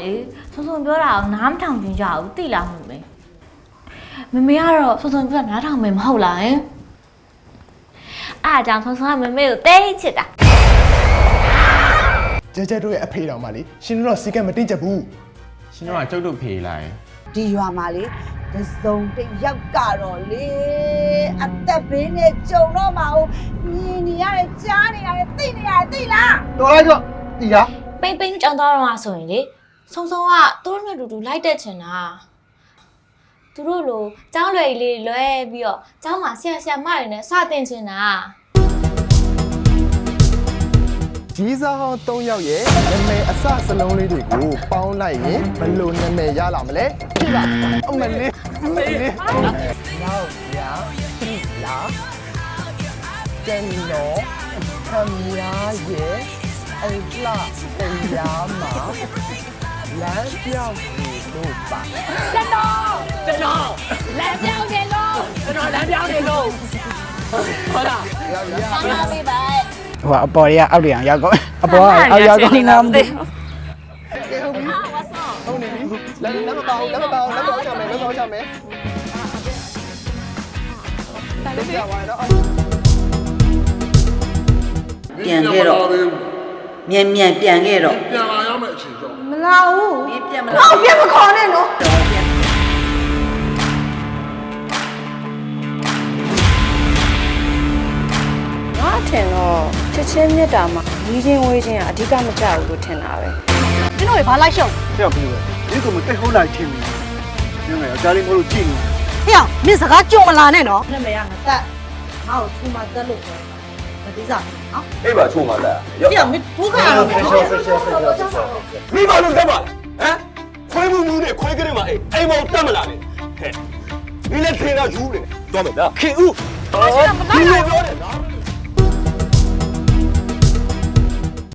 လေဆုံဆုံပြောတာကိုနားမထောင်ချင်ကြဘူးသိလားမမေမမေကတော့ဆုံဆုံပြောတာနားထောင်မယ်မဟုတ်လားဟင်အားကြောင့်ဆုံဆုံကမမေကိုတိတ်ချစ်တာကျဲကျဲတို့ရဲ့အဖေတော်မလေးရှင်တို့တော့စီကံမတင်ချက်ဘူးရှင်တို့ကကျုပ်တို့ဖေးလိုက်ဒီရွာမှာလေတစုံတစ်ယောက်ကတော့လေအသက်ဘေးနဲ့ကြုံတော့မှာ哦မြင်နေရတယ်ကြားနေရတယ်သိနေရတယ်သိလားတော်လိုက်တော့ဒီလားပိမ့်ပိမ့်ကြောင်တော့တော့ဆိုရင်လေ ဆုံဆုံကသူတို့နဲ့အတူတူလိုက်တက်ချင်တာသူတို့လိုကျောင်းလွယ်ကြီးလေးလွဲပြီးတော့ကျောင်းမှာဆရာဆရာမတွေနဲ့စတင်ချင်တာကြီးစားဟောင်း၃ယောက်ရဲ့နာမည်အစစလုံးလေးတွေကိုပေါင်းလိုက်ရင်ဘယ်လိုနာမည်ရလာမလဲကြည့်ပါအမလေးအမလေးရောက်ရပြီလားကျန်တော့ခမရာရဲ့အလားတရားမှာ လမ်းပြောက်ကိုတို့ပါဟိုအပေါ်တွေကအောက်တွေအောင်ရောက်ကုန်အပေါ်ကအောက်ရောက်ကုန်တာမသိဘူးဟုတ်နေပြီလက်လက်မပေါအောင်လက်မပေါအောင်လက်မပေါအောင်ချမယ်လက်မပေါအောင်ချမယ်လက်ပြပါတော့ပြန်ခဲ့တော့မြန်မြန်ပြန်ခဲ့တော့ပြန်လာရ မယ့်အချိန်တော့မလာဘူးမင်းပြန်မဟောလားပြန်မခေါ်နဲ့နော်ငါထင်တော့ချက်ချင်းမြတ်တာမှာညီချင်းဝေးချင်းကအဓိကမကြဘူးလို့ထင်တာပဲကျင်းတို့တွေဘာလိုက်ရှုံပြောက်ပြီးပဲဒီကောင်မတက်ဟုတ်လိုက်ချင်းပြီညနေအကြလေးမလို့ကြည့်နေဟေ့အောင်မင်းစကားကြုံမလာနဲ့နော်နာမည်ကငါတက်ငါ့ကိုချူမတက်လို့ပြော မတိစားနော်အေးပါချုံပါလားဟေ့အောင်မင်းထိုးခါရတော့နော်မိဘလို့တက်ပါလားဟမ်ခွဲမှုမှုနဲ့ခွဲကြရမှာအေးအိမ်မောင်တက်မလားလေဟဲ့ဒီလက်ထင်တော့ယူတယ်တော့မယ်လားခင်ဦးအော်ဒီလိုပြောတယ်နော်